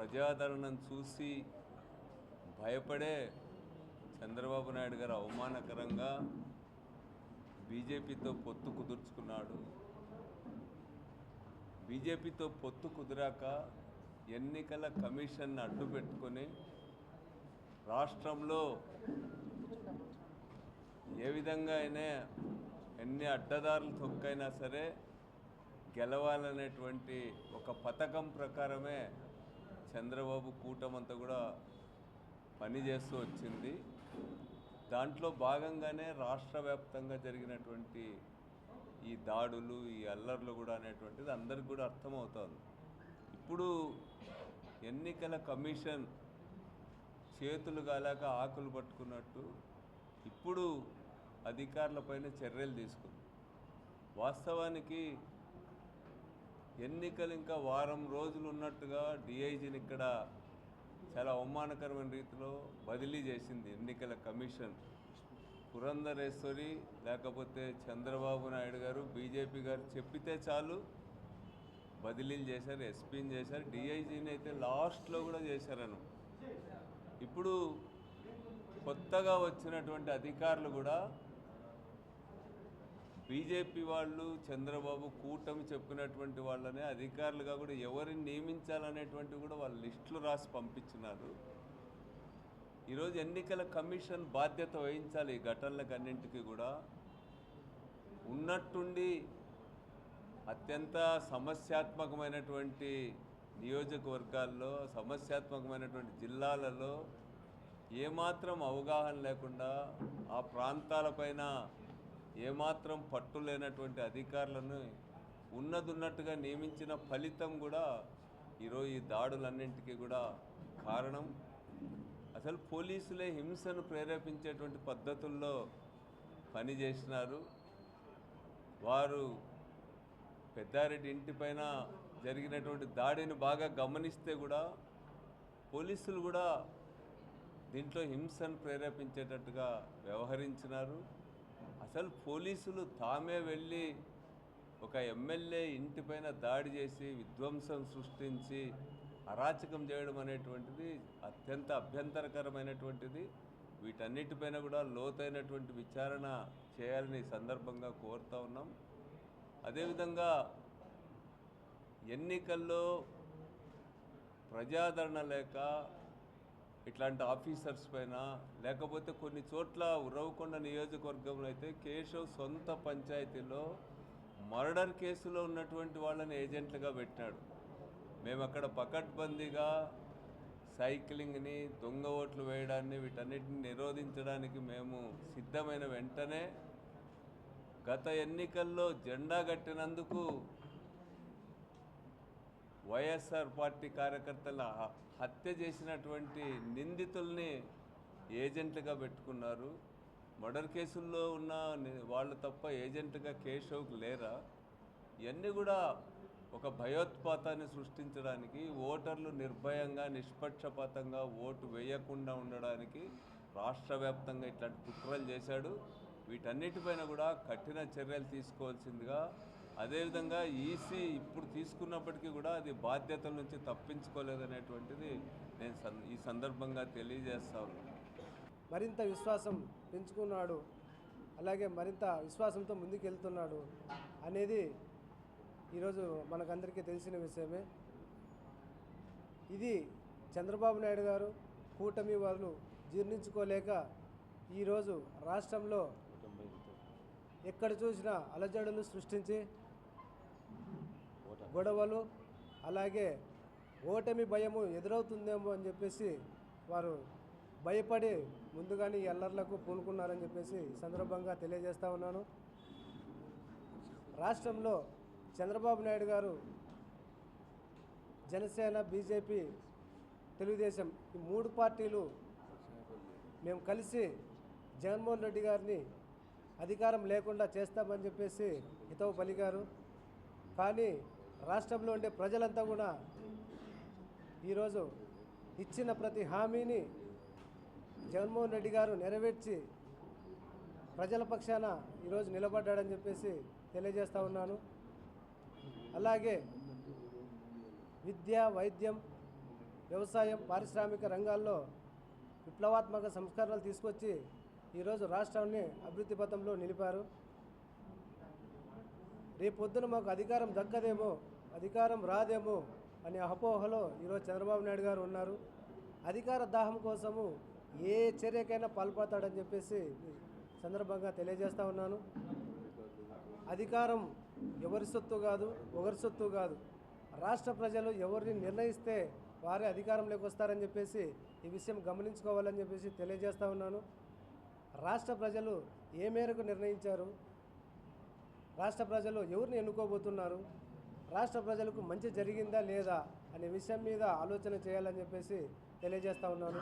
ప్రజాదరణను చూసి భయపడే చంద్రబాబు నాయుడు గారు అవమానకరంగా బీజేపీతో పొత్తు కుదుర్చుకున్నాడు. బీజేపీతో పొత్తు కుదిరాక ఎన్నికల కమిషన్ అడ్డు పెట్టుకొని రాష్ట్రంలో ఏ విధంగా అయినా ఎన్ని అడ్డదారులు తొక్కైనా సరే గెలవాలనేటువంటి ఒక పథకం ప్రకారమే చంద్రబాబు కూటమంతా కూడా పనిచేస్తూ వచ్చింది. దాంట్లో భాగంగానే రాష్ట్ర వ్యాప్తంగా జరిగినటువంటి ఈ దాడులు ఈ అల్లర్లు కూడా అనేటువంటిది అందరికి కూడా అర్థమవుతుంది. ఇప్పుడు ఎన్నికల కమిషన్ చేతులు కాలాక ఆకులు పట్టుకున్నట్టు ఇప్పుడు అధికారులపైన చర్యలు తీసుకుంది. వాస్తవానికి ఎన్నికలు ఇంకా వారం రోజులు ఉన్నట్టుగా డిఐజీని ఇక్కడ చాలా అవమానకరమైన రీతిలో బదిలీ చేసింది ఎన్నికల కమిషన్. పురంధరేశ్వరి లేకపోతే చంద్రబాబు నాయుడు గారు బీజేపీ గారు చెప్పితే చాలు బదిలీలు చేశారు ఎస్పీని చేశారు డిఐజీని అయితే లాస్ట్లో కూడా చేశారను. ఇప్పుడు కొత్తగా వచ్చినటువంటి అధికారులు కూడా బీజేపీ వాళ్ళు చంద్రబాబు కూటమి చెప్పినటువంటి వాళ్ళనే అధికారులుగా కూడా ఎవరిని నియమించాలనేటువంటి కూడా వాళ్ళ లిస్టులు రాసి పంపించినారు. ఈరోజు ఎన్నికల కమిషన్ బాధ్యత వహించాలి ఈ ఘటనలకన్నింటికి కూడా. ఉన్నట్టుండి అత్యంత సమస్యాత్మకమైనటువంటి నియోజకవర్గాల్లో సమస్యాత్మకమైనటువంటి జిల్లాలలో ఏమాత్రం అవగాహన లేకుండా ఆ ప్రాంతాలపైన ఏమాత్రం పట్టు లేనటువంటి అధికారులను ఉన్నదున్నట్టుగా నియమించిన ఫలితం కూడా ఈరోజు ఈ దాడులన్నింటికీ కూడా కారణం. అసలు పోలీసులే హింసను ప్రేరేపించేటువంటి పద్ధతుల్లో పనిచేసినారు వారు పెద్దారెడ్డి ఇంటిపైన జరిగినటువంటి దాడిని బాగా గమనిస్తే కూడా పోలీసులు కూడా దీంట్లో హింసను ప్రేరేపించేటట్టుగా వ్యవహరించినారు. అసలు పోలీసులు తామే వెళ్ళి ఒక ఎమ్మెల్యే ఇంటిపైన దాడి చేసి విధ్వంసం సృష్టించి అరాచకం చేయడం అనేటువంటిది అత్యంత అభ్యంతరకరమైనటువంటిది. వీటన్నిటిపైన కూడా లోతైనటువంటి విచారణ చేయాలని సందర్భంగా కోరుతా ఉన్నాం. అదేవిధంగా ఎన్నికల్లో ప్రజాదరణ లేక ఇట్లాంటి ఆఫీసర్స్ పైన లేకపోతే కొన్ని చోట్ల ఉరవకొండ నియోజకవర్గంలో అయితే కేశవ్ సొంత పంచాయతీలో మర్డర్ కేసులో ఉన్నటువంటి వాళ్ళని ఏజెంట్లుగా పెట్టినాడు. మేము అక్కడ పకడ్బందీగా సైక్లింగ్ని దొంగ ఓట్లు వేయడాన్ని వీటన్నిటిని నిరోధించడానికి మేము సిద్ధమైన వెంటనే గత ఎన్నికల్లో జెండా కట్టినందుకు వైఎస్ఆర్ పార్టీ కార్యకర్తల హత్య చేసినటువంటి నిందితుల్ని ఏజెంట్లుగా పెట్టుకున్నారు. మర్డర్ కేసుల్లో ఉన్న వాళ్ళు తప్ప ఏజెంట్గా కేశవ్కి లేరా? ఇవన్నీ కూడా ఒక భయోత్పాతాన్ని సృష్టించడానికి ఓటర్లు నిర్భయంగా నిష్పక్షపాతంగా ఓటు వేయకుండా ఉండడానికి రాష్ట్ర వ్యాప్తంగా ఇట్లాంటి కుట్రలు చేశాడు. వీటన్నిటిపైన కూడా కఠిన చర్యలు తీసుకోవాల్సిందిగా అదేవిధంగా ఈసీ ఇప్పుడు తీసుకున్నప్పటికీ కూడా అది బాధ్యతల నుంచి తప్పించుకోలేదనేటువంటిది నేను ఈ సందర్భంగా తెలియజేస్తా ఉన్నాను మరింత విశ్వాసం పెంచుకున్నాడు అలాగే మరింత విశ్వాసంతో ముందుకెళ్తున్నాడు అనేది ఈరోజు మనకందరికీ తెలిసిన విషయమే. ఇది చంద్రబాబు నాయుడు గారు కూటమి వాళ్ళు జీర్ణించుకోలేక ఈరోజు రాష్ట్రంలో ఎక్కడ చూసినా అలజడులు సృష్టించి గొడవలు అలాగే ఓటమి భయము ఎదురవుతుందేమో అని చెప్పేసి వారు భయపడి ముందుగానే ఎల్లర్లకు పూనుకున్నారని చెప్పేసి సందర్భంగా తెలియజేస్తా ఉన్నాను. రాష్ట్రంలో చంద్రబాబు నాయుడు గారు జనసేన బీజేపీ తెలుగుదేశం ఈ మూడు పార్టీలు మేము కలిసి జగన్మోహన్ రెడ్డి గారిని అధికారం లేకుండా చేస్తామని చెప్పేసి హితవు పలికారు. కానీ రాష్ట్రంలో ఉండే ప్రజలంతా కూడా ఈరోజు ఇచ్చిన ప్రతి హామీని జగన్మోహన్ రెడ్డి గారు నెరవేర్చి ప్రజల పక్షాన ఈరోజు నిలబడ్డాడని చెప్పేసి తెలియజేస్తా ఉన్నాను. అలాగే విద్య వైద్యం వ్యవసాయం పారిశ్రామిక రంగాల్లో విప్లవాత్మక సంస్కరణలు తీసుకొచ్చి ఈరోజు రాష్ట్రాన్ని అభివృద్ధి పథంలో నిలిపారు. రేపొద్దున మాకు అధికారం దక్కదేమో అధికారం రాదేమో అనే అపోహలో ఈరోజు చంద్రబాబు నాయుడు గారు ఉన్నారు. అధికార దాహం కోసము ఏ చర్యకైనా పాల్పడతాడని చెప్పేసి సందర్భంగా తెలియజేస్తూ ఉన్నాను. అధికారం ఎవరి సొత్తు కాదు ఒకరి సొత్తు కాదు. రాష్ట్ర ప్రజలు ఎవరిని నిర్ణయిస్తే వారే అధికారంలోకి వస్తారని చెప్పేసి ఈ విషయం గమనించుకోవాలని చెప్పేసి తెలియజేస్తూ ఉన్నాను. రాష్ట్ర ప్రజలు ఏ మేరకు నిర్ణయించారు రాష్ట్ర ప్రజలు ఎవరిని ఎన్నుకోబోతున్నారు? రాష్ట్ర ప్రజలకు మంచి జరిగిందా లేదా అనే విషయం మీద ఆలోచన చేయాలని చెప్పేసి తెలియజేస్తూ ఉన్నాను.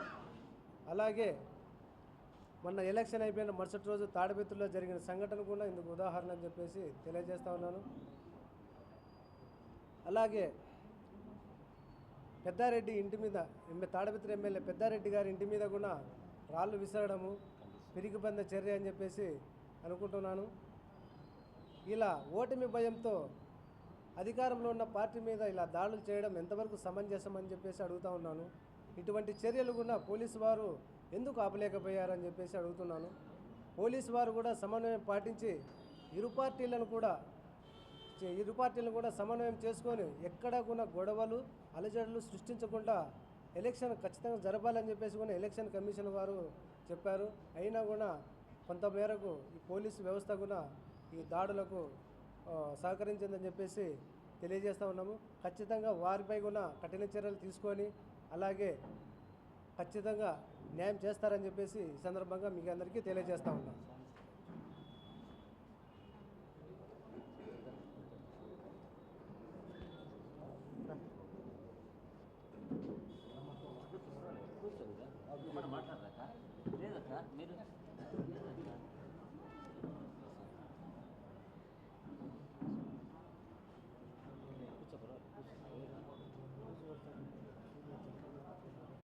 అలాగే మొన్న ఎలక్షన్ అయిపోయిన మరుసటి రోజు తాడిపెత్తులో జరిగిన సంఘటన కూడా ఇందుకు ఉదాహరణ అని చెప్పేసి తెలియజేస్తూ ఉన్నాను. అలాగే పెద్దారెడ్డి ఇంటి మీద ఎమ్మె- ఎమ్మెల్యే పెద్దారెడ్డి గారి ఇంటి మీద కూడా రాళ్ళు విసరడము పిరిగిబంద చర్య అని చెప్పేసి అనుకుంటున్నాను. ఇలా ఓటమి భయంతో అధికారంలో ఉన్న పార్టీ మీద ఇలా దాడులు చేయడం ఎంతవరకు సమంజసం అని చెప్పేసి అడుగుతా ఉన్నాను. ఇటువంటి చర్యలు కూడా పోలీసు వారు ఎందుకు ఆపలేకపోయారని చెప్పేసి అడుగుతున్నాను. పోలీసు వారు కూడా సమన్వయం పాటించి ఇరు పార్టీలను కూడా చే- ఇరు పార్టీలను కూడా సమన్వయం చేసుకొని ఎక్కడ కూడా గొడవలు అలజడులు సృష్టించకుండా ఎలక్షన్ ఖచ్చితంగా జరపాలని చెప్పేసి కూడా ఎలక్షన్ కమిషన్ వారు చెప్పారు. అయినా కూడా కొంత మేరకు ఈ పోలీసు వ్యవస్థ కూడా ఈ దాడులకు సహకరించిందని చెప్పేసి తెలియజేస్తూ ఉన్నాము. ఖచ్చితంగా వారిపై కూడా కఠిన చర్యలు తీసుకొని అలాగే ఖచ్చితంగా న్యాయం చేస్తారని చెప్పేసి ఈ సందర్భంగా మీకు అందరికీ తెలియజేస్తూ ఉన్నాం. కూర్చోండి లేదక్క మీరు